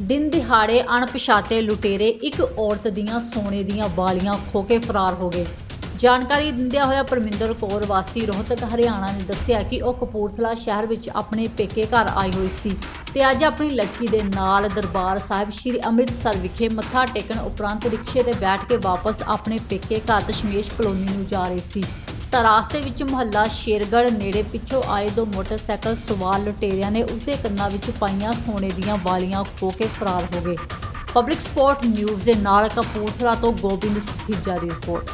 ਦਿਨ ਦਿਹਾੜੇ ਅਣਪਛਾਤੇ ਲੁਟੇਰੇ ਇੱਕ ਔਰਤ ਦੀਆਂ ਸੋਨੇ ਦੀਆਂ ਵਾਲੀਆਂ ਖੋ ਕੇ ਫਰਾਰ ਹੋ ਗਏ। ਜਾਣਕਾਰੀ ਦਿੰਦਿਆਂ ਹੋਇਆ ਪਰਮਿੰਦਰ ਕੌਰ ਵਾਸੀ ਰੋਹਤਕ ਹਰਿਆਣਾ ਨੇ ਦੱਸਿਆ ਕਿ ਉਹ ਕਪੂਰਥਲਾ ਸ਼ਹਿਰ ਵਿੱਚ ਆਪਣੇ ਪੇਕੇ ਘਰ ਆਈ ਹੋਈ ਸੀ ਤੇ ਅੱਜ ਆਪਣੀ ਲੜਕੀ ਦੇ ਨਾਲ ਦਰਬਾਰ ਸਾਹਿਬ ਸ੍ਰੀ ਅੰਮ੍ਰਿਤਸਰ ਵਿਖੇ ਮੱਥਾ ਟੇਕਣ ਉਪਰੰਤ ਰਿਕਸ਼ੇ ਤੇ ਬੈਠ ਕੇ ਵਾਪਸ ਆਪਣੇ ਪੇਕੇ ਘਰ ਦਸ਼ਮੇਸ਼ ਕਲੋਨੀ ਨੂੰ ਜਾ ਰਹੀ ਸੀ। ਤਾਂ ਰਾਸਤੇ ਵਿੱਚ ਮੁਹੱਲਾ ਸ਼ੇਰਗੜ੍ਹ ਨੇੜੇ ਪਿੱਛੋਂ ਆਏ ਦੋ ਮੋਟਰਸਾਈਕਲ ਸਵਾਰ ਲੁਟੇਰਿਆਂ ਨੇ ਉਸਦੇ ਕੰਨਾਂ ਵਿੱਚ ਪਾਈਆਂ ਸੋਨੇ ਦੀਆਂ ਵਾਲੀਆਂ ਖੋ ਕੇ ਫਰਾਰ ਹੋ ਗਏ। ਪਬਲਿਕ ਸਪੋਰਟ ਨਿਊਜ਼ ਦੇ ਨਾਲ ਕਪੂਰਥਲਾ ਤੋਂ ਗੋਬਿੰਦ ਸੁਖੀਜਾ ਦੀ ਰਿਪੋਰਟ।